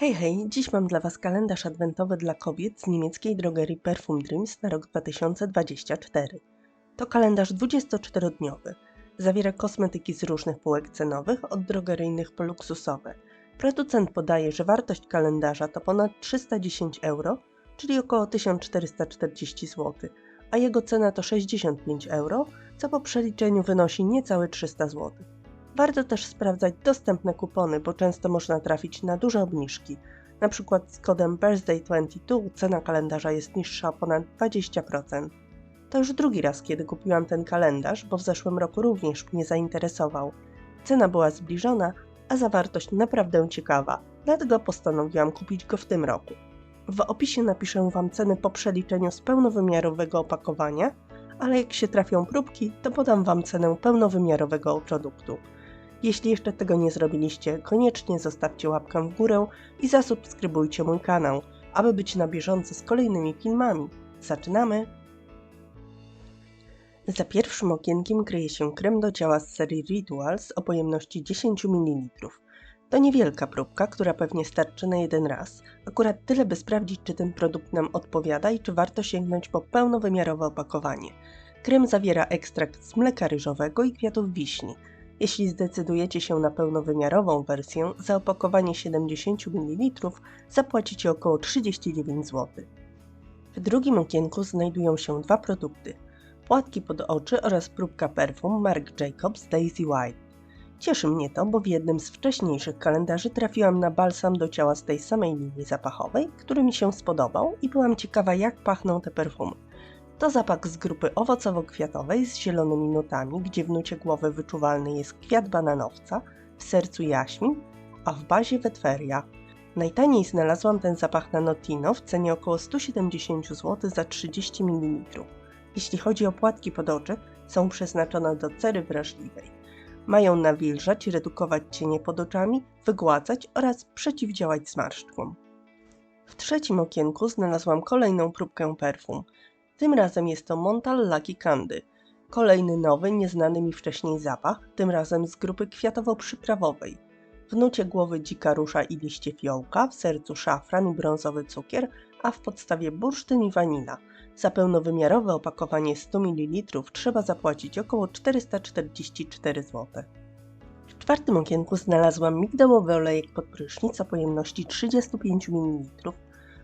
Hej, hej, dziś mam dla Was kalendarz adwentowy dla kobiet z niemieckiej drogerii Perfume Dreams na rok 2024. To kalendarz 24-dniowy. Zawiera kosmetyki z różnych półek cenowych, od drogeryjnych po luksusowe. Producent podaje, że wartość kalendarza to ponad 310 euro, czyli około 1440 zł, a jego cena to 65 euro, co po przeliczeniu wynosi niecałe 300 zł. Warto też sprawdzać dostępne kupony, bo często można trafić na duże obniżki. Na przykład z kodem Birthday22 cena kalendarza jest niższa o ponad 20%. To już drugi raz, kiedy kupiłam ten kalendarz, bo w zeszłym roku również mnie zainteresował. Cena była zbliżona, a zawartość naprawdę ciekawa, dlatego postanowiłam kupić go w tym roku. W opisie napiszę Wam ceny po przeliczeniu z pełnowymiarowego opakowania, ale jak się trafią próbki, to podam Wam cenę pełnowymiarowego produktu. Jeśli jeszcze tego nie zrobiliście, koniecznie zostawcie łapkę w górę i zasubskrybujcie mój kanał, aby być na bieżąco z kolejnymi filmami. Zaczynamy! Za pierwszym okienkiem kryje się krem do ciała z serii Rituals o pojemności 10 ml. To niewielka próbka, która pewnie starczy na jeden raz. Akurat tyle, by sprawdzić, czy ten produkt nam odpowiada i czy warto sięgnąć po pełnowymiarowe opakowanie. Krem zawiera ekstrakt z mleka ryżowego i kwiatów wiśni. Jeśli zdecydujecie się na pełnowymiarową wersję, za opakowanie 70 ml zapłacicie około 39 zł. W drugim okienku znajdują się dwa produkty. Płatki pod oczy oraz próbka perfum Marc Jacobs Daisy White. Cieszy mnie to, bo w jednym z wcześniejszych kalendarzy trafiłam na balsam do ciała z tej samej linii zapachowej, który mi się spodobał i byłam ciekawa jak pachną te perfumy. To zapach z grupy owocowo-kwiatowej z zielonymi nutami, gdzie w nucie głowy wyczuwalny jest kwiat bananowca, w sercu jaśmin, a w bazie wetweria. Najtaniej znalazłam ten zapach na Notino w cenie około 170 zł za 30 ml. Jeśli chodzi o płatki pod oczy, są przeznaczone do cery wrażliwej. Mają nawilżać, redukować cienie pod oczami, wygładzać oraz przeciwdziałać zmarszczkom. W trzecim okienku znalazłam kolejną próbkę perfum. Tym razem jest to Montal Lucky Candy. Kolejny nowy, nieznany mi wcześniej zapach, tym razem z grupy kwiatowo-przyprawowej. W nucie głowy dzika rusza i liście fiołka, w sercu szafran i brązowy cukier, a w podstawie bursztyn i wanila. Za pełnowymiarowe opakowanie 100 ml trzeba zapłacić około 444 zł. W czwartym okienku znalazłam migdałowy olejek pod prysznic o pojemności 35 ml.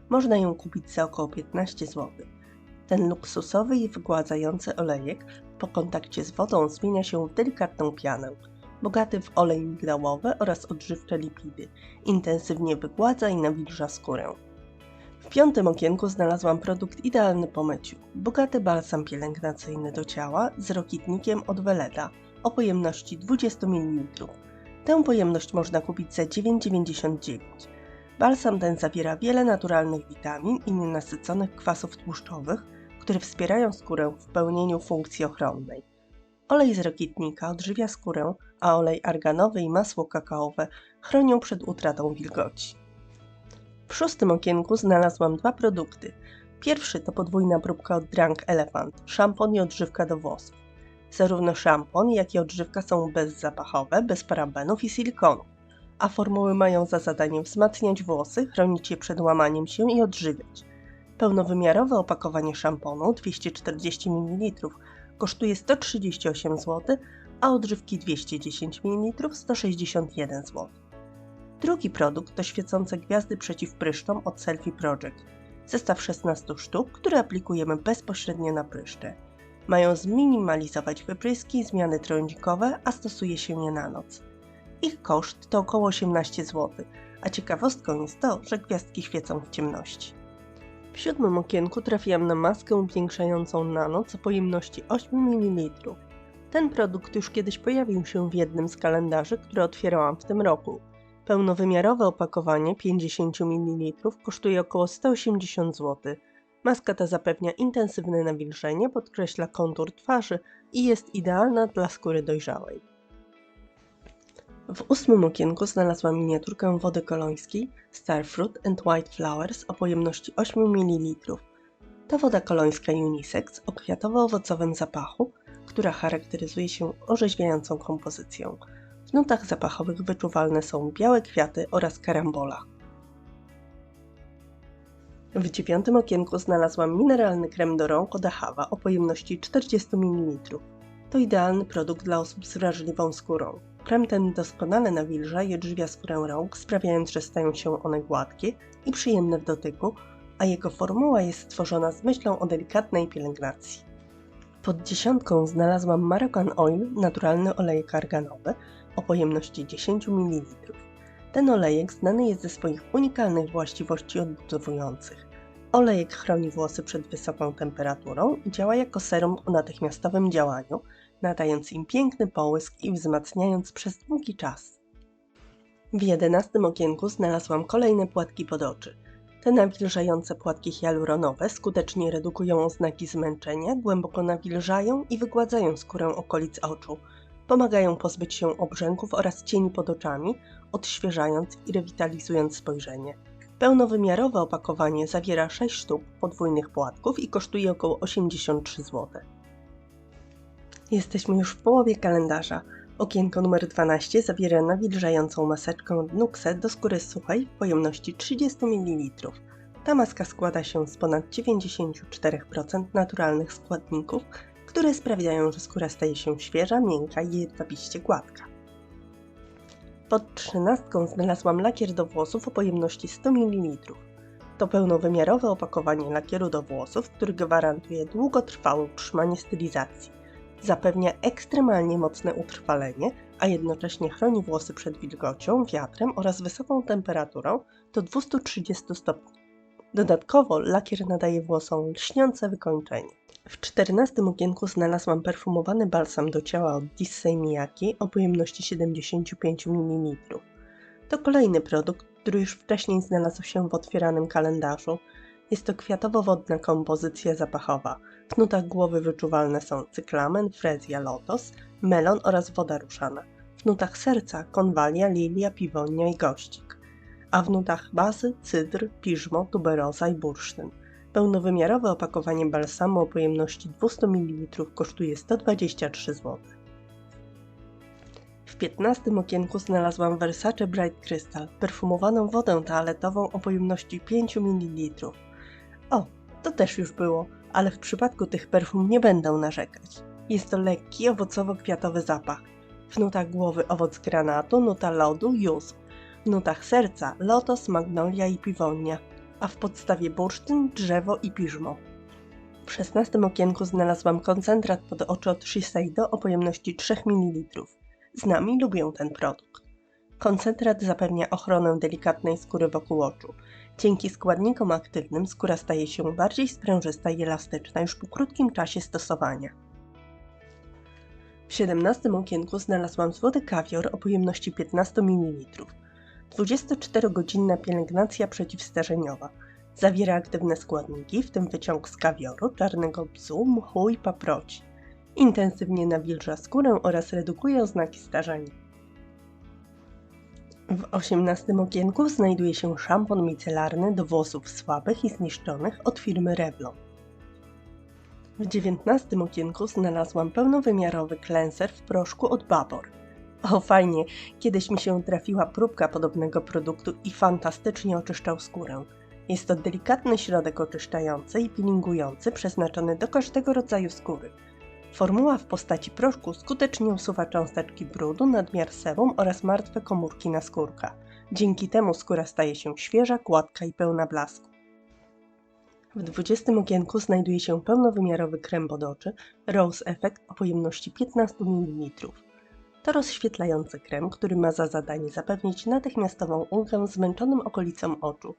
Można ją kupić za około 15 zł. Ten luksusowy i wygładzający olejek po kontakcie z wodą zmienia się w delikatną pianę. Bogaty w olej migdałowy oraz odżywcze lipidy. Intensywnie wygładza i nawilża skórę. W piątym okienku znalazłam produkt idealny po myciu. Bogaty balsam pielęgnacyjny do ciała z rokitnikiem od Veleda o pojemności 20 ml. Tę pojemność można kupić za 9,99. Balsam ten zawiera wiele naturalnych witamin i nienasyconych kwasów tłuszczowych, które wspierają skórę w pełnieniu funkcji ochronnej. Olej z rokitnika odżywia skórę, a olej arganowy i masło kakaowe chronią przed utratą wilgoci. W szóstym okienku znalazłam dwa produkty. Pierwszy to podwójna próbka od Drunk Elephant, szampon i odżywka do włosów. Zarówno szampon, jak i odżywka są bezzapachowe, bez parabenów i silikonu, a formuły mają za zadanie wzmacniać włosy, chronić je przed łamaniem się i odżywiać. Pełnowymiarowe opakowanie szamponu 240 ml kosztuje 138 zł, a odżywki 210 ml 161 zł. Drugi produkt to świecące gwiazdy przeciw pryszczom od Selfie Project. Zestaw 16 sztuk, które aplikujemy bezpośrednio na pryszcze. Mają zminimalizować wypryski zmiany trądzikowe, a stosuje się je na noc. Ich koszt to około 18 zł, a ciekawostką jest to, że gwiazdki świecą w ciemności. W siódmym okienku trafiłam na maskę upiększającą na noc o pojemności 8 ml. Ten produkt już kiedyś pojawił się w jednym z kalendarzy, które otwierałam w tym roku. Pełnowymiarowe opakowanie 50 ml kosztuje około 180 zł. Maska ta zapewnia intensywne nawilżenie, podkreśla kontur twarzy i jest idealna dla skóry dojrzałej. W ósmym okienku znalazłam miniaturkę wody kolońskiej Starfruit and White Flowers o pojemności 8 ml. To woda kolońska unisex o kwiatowo-owocowym zapachu, która charakteryzuje się orzeźwiającą kompozycją. W nutach zapachowych wyczuwalne są białe kwiaty oraz karambola. W dziewiątym okienku znalazłam mineralny krem do rąk od Ahava o pojemności 40 ml. To idealny produkt dla osób z wrażliwą skórą. Krem ten doskonale nawilża i odżywia skórę rąk, sprawiając, że stają się one gładkie i przyjemne w dotyku, a jego formuła jest stworzona z myślą o delikatnej pielęgnacji. Pod dziesiątką znalazłam Maracan Oil, naturalny olejek arganowy o pojemności 10 ml. Ten olejek znany jest ze swoich unikalnych właściwości odbudowujących. Olejek chroni włosy przed wysoką temperaturą i działa jako serum o natychmiastowym działaniu, nadając im piękny połysk i wzmacniając przez długi czas. W jedenastym okienku znalazłam kolejne płatki pod oczy. Te nawilżające płatki hialuronowe skutecznie redukują oznaki zmęczenia, głęboko nawilżają i wygładzają skórę okolic oczu. Pomagają pozbyć się obrzęków oraz cieni pod oczami, odświeżając i rewitalizując spojrzenie. Pełnowymiarowe opakowanie zawiera 6 sztuk podwójnych płatków i kosztuje około 83 zł. Jesteśmy już w połowie kalendarza. Okienko numer 12 zawiera nawilżającą maseczkę Nuxe do skóry suchej w pojemności 30 ml. Ta maska składa się z ponad 94% naturalnych składników, które sprawiają, że skóra staje się świeża, miękka i jedwabiście gładka. Pod trzynastką znalazłam lakier do włosów o pojemności 100 ml. To pełnowymiarowe opakowanie lakieru do włosów, który gwarantuje długotrwałe utrzymanie stylizacji. Zapewnia ekstremalnie mocne utrwalenie, a jednocześnie chroni włosy przed wilgocią, wiatrem oraz wysoką temperaturą do 230 stopni. Dodatkowo lakier nadaje włosom lśniące wykończenie. W czternastym okienku znalazłam perfumowany balsam do ciała od Dissei Miyake o pojemności 75 ml. To kolejny produkt, który już wcześniej znalazł się w otwieranym kalendarzu. Jest to kwiatowo-wodna kompozycja zapachowa. W nutach głowy wyczuwalne są cyklamen, frezja, lotos, melon oraz woda ruszana. W nutach serca konwalia, lilia, piwonia i gościk. A w nutach bazy, cydr, piżmo, tuberoza i bursztyn. Pełnowymiarowe opakowanie balsamu o pojemności 200 ml kosztuje 123 zł. W 15 okienku znalazłam Versace Bright Crystal, perfumowaną wodę toaletową o pojemności 5 ml. To też już było, ale w przypadku tych perfum nie będę narzekać. Jest to lekki, owocowo-kwiatowy zapach. W nutach głowy owoc granatu, nuta lodu, józf. W nutach serca lotos, magnolia i piwonia a w podstawie bursztyn, drzewo i piżmo. W szesnastym okienku znalazłam koncentrat pod oczy od Shiseido o pojemności 3 ml. Znam i lubię ten produkt. Koncentrat zapewnia ochronę delikatnej skóry wokół oczu. Dzięki składnikom aktywnym skóra staje się bardziej sprężysta i elastyczna już po krótkim czasie stosowania. W 17 okienku znalazłam złoty kawior o pojemności 15 ml. 24-godzinna pielęgnacja przeciwstarzeniowa. Zawiera aktywne składniki, w tym wyciąg z kawioru, czarnego bzu, mchu i paproci. Intensywnie nawilża skórę oraz redukuje oznaki starzenia. W 18 okienku znajduje się szampon micelarny do włosów słabych i zniszczonych od firmy Revlon. W 19 okienku znalazłam pełnowymiarowy cleanser w proszku od Babor. O, fajnie, kiedyś mi się trafiła próbka podobnego produktu i fantastycznie oczyszczał skórę. Jest to delikatny środek oczyszczający i peelingujący przeznaczony do każdego rodzaju skóry. Formuła w postaci proszku skutecznie usuwa cząsteczki brudu, nadmiar sebum oraz martwe komórki na skórka. Dzięki temu skóra staje się świeża, gładka i pełna blasku. W 20 okienku znajduje się pełnowymiarowy krem pod oczy Rose Effect o pojemności 15 ml. To rozświetlający krem, który ma za zadanie zapewnić natychmiastową ulgę zmęczonym okolicom oczu.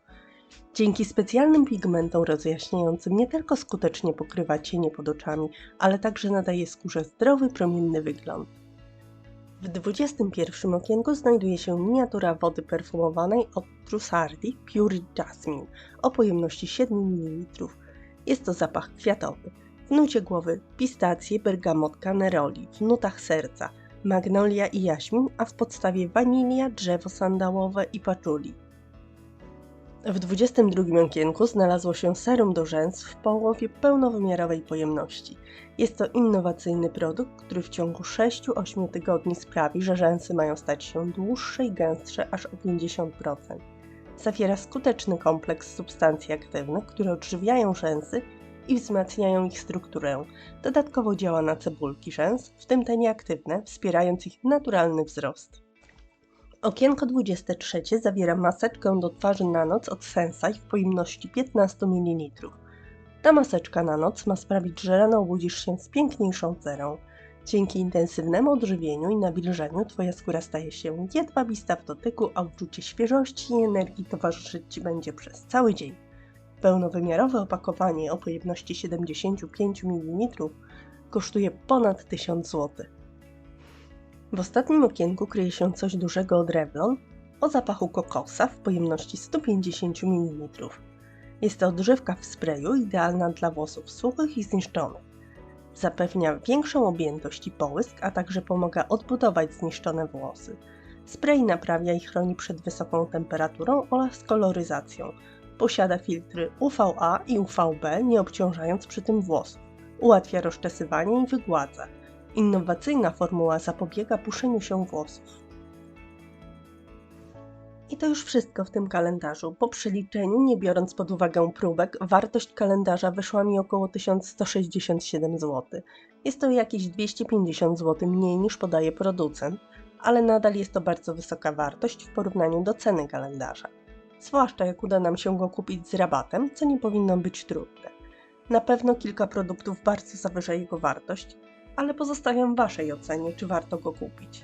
Dzięki specjalnym pigmentom rozjaśniającym nie tylko skutecznie pokrywa cienie pod oczami, ale także nadaje skórze zdrowy, promienny wygląd. W 21 okienku znajduje się miniatura wody perfumowanej od Trussardi Pure Jasmine o pojemności 7 ml. Jest to zapach kwiatowy. W nucie głowy pistacje, bergamotka, neroli, w nutach serca – magnolia i jaśmin, a w podstawie wanilia, drzewo sandałowe i paczuli. W 22 okienku znalazło się serum do rzęs w połowie pełnowymiarowej pojemności. Jest to innowacyjny produkt, który w ciągu 6-8 tygodni sprawi, że rzęsy mają stać się dłuższe i gęstsze aż o 50%. Zawiera skuteczny kompleks substancji aktywnych, które odżywiają rzęsy i wzmacniają ich strukturę. Dodatkowo działa na cebulki rzęs, w tym te nieaktywne, wspierając ich naturalny wzrost. Okienko 23 zawiera maseczkę do twarzy na noc od Sensai w pojemności 15 ml. Ta maseczka na noc ma sprawić, że rano obudzisz się z piękniejszą cerą. Dzięki intensywnnemu odżywieniu i nawilżeniu Twoja skóra staje się jedwabista w dotyku, a uczucie świeżości i energii towarzyszyć Ci będzie przez cały dzień. Pełnowymiarowe opakowanie o pojemności 75 ml kosztuje ponad 1000 zł. W ostatnim okienku kryje się coś dużego od Revlon o zapachu kokosa w pojemności 150 ml. Jest to odżywka w sprayu idealna dla włosów suchych i zniszczonych. Zapewnia większą objętość i połysk, a także pomaga odbudować zniszczone włosy. Spray naprawia i chroni przed wysoką temperaturą oraz koloryzacją. Posiada filtry UVA i UVB, nie obciążając przy tym włosów. Ułatwia rozczesywanie i wygładza. Innowacyjna formuła zapobiega puszeniu się włosów. I to już wszystko w tym kalendarzu. Po przeliczeniu, nie biorąc pod uwagę próbek, wartość kalendarza wyszła mi około 1167 zł. Jest to jakieś 250 zł mniej niż podaje producent, ale nadal jest to bardzo wysoka wartość w porównaniu do ceny kalendarza. Zwłaszcza jak uda nam się go kupić z rabatem, co nie powinno być trudne. Na pewno kilka produktów bardzo zawyża jego wartość, ale pozostawiam Waszej ocenie, czy warto go kupić.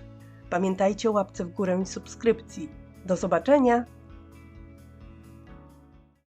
Pamiętajcie o łapce w górę i subskrypcji. Do zobaczenia!